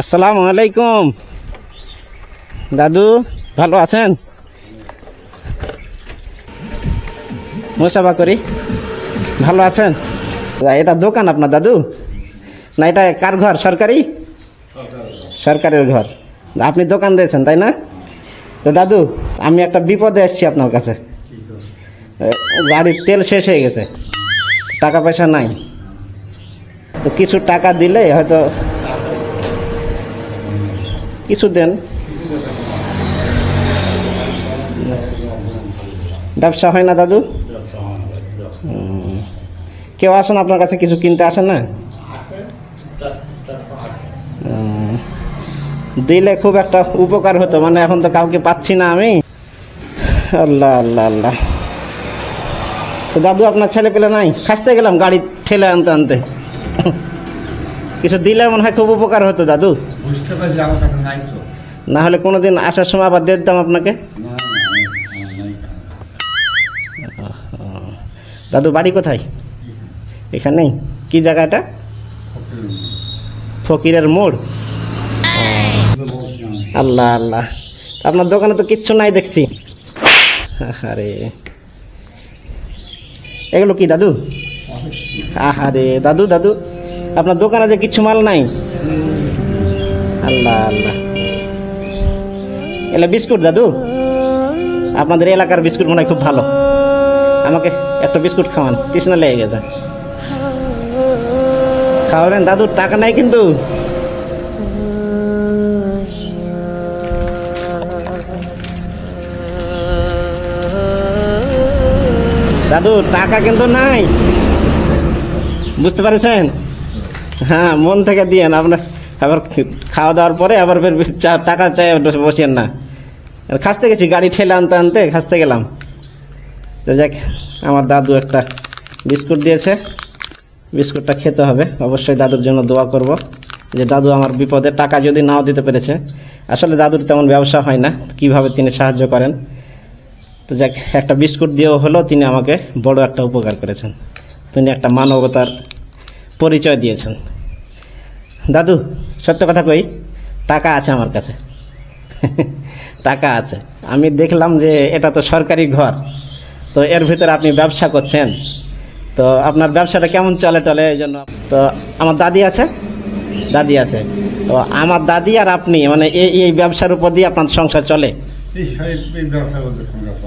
আসসালামু আলাইকুম। দাদু, ভালো আছেন? মুসাফা করি। ভালো আছেন? এটা দোকান আপনার দাদু? না, এটা কার ঘর? সরকারি? সরকারের ঘর। আপনি দোকান দিয়েছেন, তাই না? তো দাদু, আমি একটা বিপদে এসেছি আপনার কাছে। গাড়ির তেল শেষ হয়ে গেছে। টাকা পয়সা নাই। তো কিছু টাকা দিলে হয়তো কিছু দেন। ব্যবসা হয় না দাদু। কেউ আসেন আপনার কাছে কিছু কিনতে আসেন না? দিলে খুব একটা উপকার হতো মানে এখন তো কাউকে পাচ্ছি না আমি। আল্লাহ আল্লাহ আল্লাহ। তো দাদু, আপনার ছেলে পেলে নাই? খাসতে গেলাম গাড়ি ঠেলে আনতে আনতে। কিছু দিলে মনে হয় খুব উপকার হতো, দাদু। বুঝতে পারছি আমার কাছে নাই তো। না হলে কোনোদিন আসার সময় আবার দিয়ে দিতাম আপনাকে। দাদু বাড়ি কোথায়? এখানেই? কি জায়গাটা ফকিরের মোড়। আল্লাহ আল্লাহ। আপনার দোকানে তো কিচ্ছু নাই দেখছি। আরে এগুলো কি দাদু? আহারে দাদু দাদু। আপনার দোকানে যে কিচ্ছু মাল নাই? আল্লাহ আল্লাহ। এলা বিস্কুট, দাদু। আপনাদের এলাকার বিস্কুট মনে হয় খুব ভালো। আমাকে একটা বিস্কুট খাওয়ান, তৃষ্ণা লেগে গেছে। খাওয়াবেন, দাদু, টাকা নাই কিন্তু। দাদু, টাকা কিন্তু নাই। বুঝতে পারছেন? হ্যাঁ মন থেকে দিয়েন, আপনার আবার খাওয়া দাওয়ার পরে আবার ফের টাকা চাই বসিয়েন না। আর খাসতে গেছি, গাড়ি ঠেলে আনতে আনতে খাসতে গেলাম। তো যাক, আমার দাদু একটা বিস্কুট দিয়েছে। বিস্কুটটা খেতে হবে। অবশ্যই দাদুর জন্য দোয়া করব যে দাদু আমার বিপদে টাকা যদি নাও দিতে পেরেছে। আসলে দাদুর তেমন ব্যবসা হয় না, কীভাবে তিনি সাহায্য করেন। তো যাক, একটা বিস্কুট দিয়েও হলো, তিনি আমাকে বড় একটা উপকার করেছেন। তিনি একটা মানবতার পরিচয় দিয়েছেন। দাদু সত্য কথা কই? টাকা আছে আমার কাছে। টাকা আছে। আমি দেখলাম যে এটা তো সরকারি ঘর। তো এর ভিতরে আপনি ব্যবসা করছেন। তো আপনার ব্যবসাটা কেমন চলে টলে এই জন্য তো আমার দাদি আছে। দাদি আছে। তো আমার দাদি আর আপনি মানে এই এই ব্যবসার উপর দিয়ে আপনার সংসার চলে।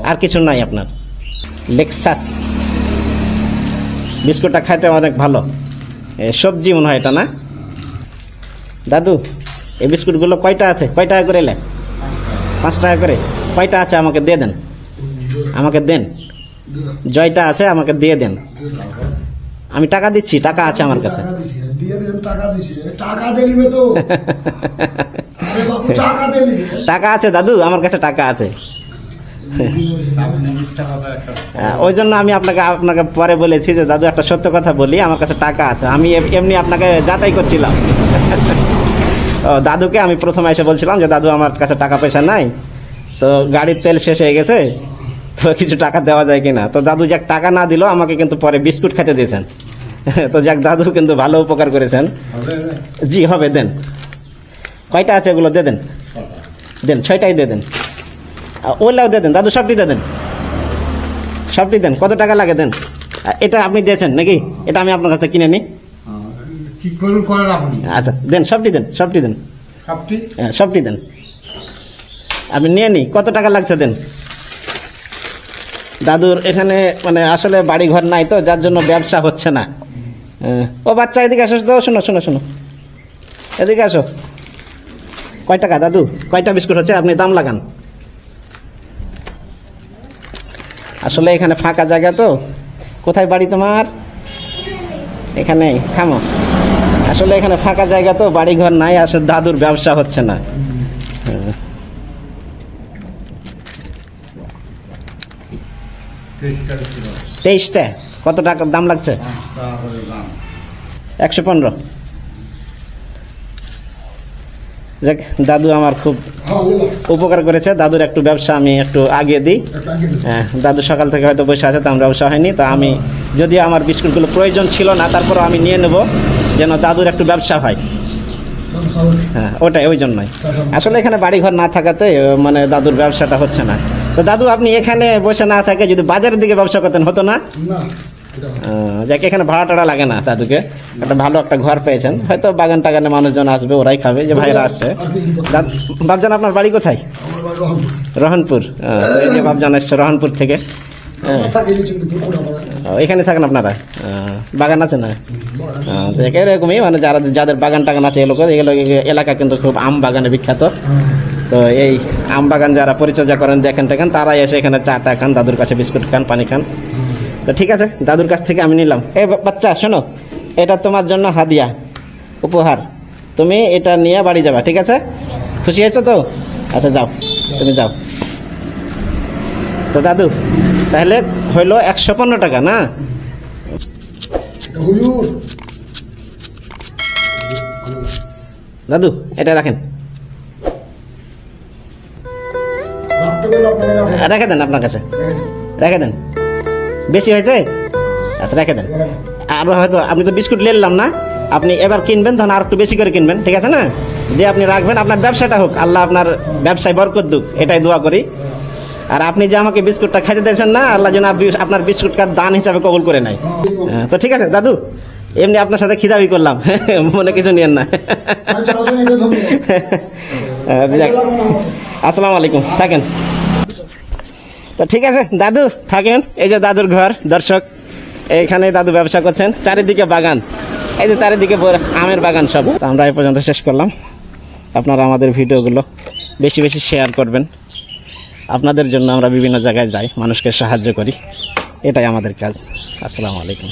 আর কিছু নাই আপনার। লেক্সাস বিস্কুটটা খাইতে অনেক ভালো। সবজি মনে হয় এটা না? দাদু এই বিস্কুটগুলো কয়টা আছে? কয় টাকা করে এলে পাঁচ টাকা করে। কয়টা আছে আমাকে দিয়ে দেন? আমাকে দেন। জয়টা আছে আমাকে দিয়ে দেন। আমি টাকা দিচ্ছি টাকা আছে আমার কাছে। টাকা আছে দাদু আমার কাছে টাকা আছে। ওই জন্য আমি আপনাকে আপনাকে পরে বলেছি যে দাদু একটা সত্য কথা বলি আমার কাছে টাকা আছে। আমি এমনি আপনাকে যাচাই করছিলাম। দাদুকে আমি প্রথমে এসে বলছিলাম যে দাদু আমার কাছে টাকা পয়সা নাই তো গাড়ির তেল শেষ হয়ে গেছে তো কিছু টাকা দেওয়া যায় কিনা? তো দাদু যাক টাকা না দিল আমাকে কিন্তু পরে বিস্কুট খেতে দিয়েছেন। তো যাক দাদু কিন্তু ভালো উপকার করেছেন। জি হবে দেন। কয়টা আছে এগুলো? দিয়ে দেন। দেন ছয়টাই দিয়ে দেন। ওইলাও দিয়ে দেন। দাদু সবটি দিয়ে দেন। সবটি দেন। কত টাকা লাগে দেন? এটা আপনি দিয়েছেন নাকি? এটা আমি আপনার কাছে কিনে নিই। কি করুন করেন আপনি? আচ্ছা দেন সবটি দেন সবটি দেন। সবটি? হ্যাঁ সবটি দেন। আপনি নিয়ে নিই। কত টাকা লাগছে দেন? দাদুর এখানে মানে আসলে বাড়ি ঘর নাই তো যার জন্য ব্যবসা হচ্ছে না। ও বাচ্চা এদিকে আসো তো শোনো শোনো শোনো। এদিকে আসো। কয় টাকা দাদু? কয়টা বিস্কুট হচ্ছে? আপনি দাম লাগান। আসলে এখানে ফাঁকা জায়গা তো। কোথায় বাড়ি তোমার? এখানে থামো। আসলে এখানে ফাঁকা জায়গা তো বাড়ি ঘর নাই আসলে দাদুর ব্যবসা হচ্ছে না। তেইশটা। কত টাকা দাম লাগছে? একশো পনেরো। যাক, দাদু আমার খুব উপকার করেছে। দাদুর একটু ব্যবসা আমি একটু আগে দিই। হ্যাঁ দাদু সকাল থেকে হয়তো বসে আছে তেমন ব্যবসা হয়নি। তো আমি, যদিও আমার বিস্কুটগুলো প্রয়োজন ছিল না, তারপরও আমি নিয়ে নেব, যেন দাদুর একটু ব্যবসা হয়। হ্যাঁ ওটাই, ওই জন্যই। আসলে এখানে বাড়িঘর না থাকাতে মানে দাদুর ব্যবসাটা হচ্ছে না। তো দাদু, আপনি এখানে বসে না থাকে, যদি বাজারের দিকে ব্যবসা করতেন, হতো না। যাকে, এখানে ভাড়া টাড়া লাগে না দাদুকে। একটা ভালো একটা ঘর পেয়েছেন। হয়তো বাগান টাগানে মানুষজন আসবে, ওরাই খাবে, যে ভাইরা আসছে। বাবজান আপনার বাড়ি কোথায়? রহনপুর। বাবজান এসছে রহনপুর থেকে। হ্যাঁ। এখানে থাকেন আপনারা? বাগান আছে না? তো এরকমই মানে যারা যাদের বাগান টাগান আছে এগুলো এগুলো এলাকা কিন্তু খুব আম বাগানে বিখ্যাত। তো এই আম বাগান যারা পরিচর্যা করেন দেখেন টেকেন তারা এসে এখানে চা টা খান, দাদুর কাছে বিস্কুট খান, পানি খান। তো ঠিক আছে দাদুর কাছ থেকে আমি নিলাম। এই বা- বাচ্চা শোনো এটা তোমার জন্য হাদিয়া উপহার। তুমি এটা নিয়ে বাড়ি যাবা ঠিক আছে? খুশি হয়েছো তো? আচ্ছা যাও তুমি যাও। তো দাদু তাহলে হইল একশো পনেরো টাকা না? দাদু এটা রাখেন। রেখে দেন আপনার কাছে। রেখে দেন। বেশি হয়েছে? আচ্ছা রেখে দেন। আর হয়তো আপনি তো বিস্কুট নিলাম না আপনি এবার কিনবেন তখন আর একটু বেশি করে কিনবেন ঠিক আছে না? দিয়ে আপনি রাখবেন আপনার ব্যবসাটা হোক আল্লাহ আপনার ব্যবসায় বরকত দুক এটাই দোয়া করি। আর আপনি যে আমাকে বিস্কুটটা খাইতে দিয়েছেন না আল্লাহ যেন আপনি- আপনার বিস্কুটটা দান হিসাবে কবল করে নাই হ্যাঁ, তো ঠিক আছে দাদু এমনি আপনার সাথে খিদাবি করলাম মনে কিছু নিয়েন না। আচ্ছা আমার। আসসালামু আলাইকুম থাকেন। তো ঠিক আছে, দাদু থাকেন। এই যে দাদুর ঘর, দর্শক এইখানে দাদু ব্যবসা করছেন। চারিদিকে বাগান। এই যে চারিদিকে আমের বাগান সব। আমরা এই পর্যন্ত শেষ করলাম। আপনারা আমাদের ভিডিওগুলো বেশি বেশি শেয়ার করবেন। আপনাদের জন্য আমরা বিভিন্ন জায়গায় যাই, মানুষকে সাহায্য করি। এটাই আমাদের কাজ। আসসালামু আলাইকুম।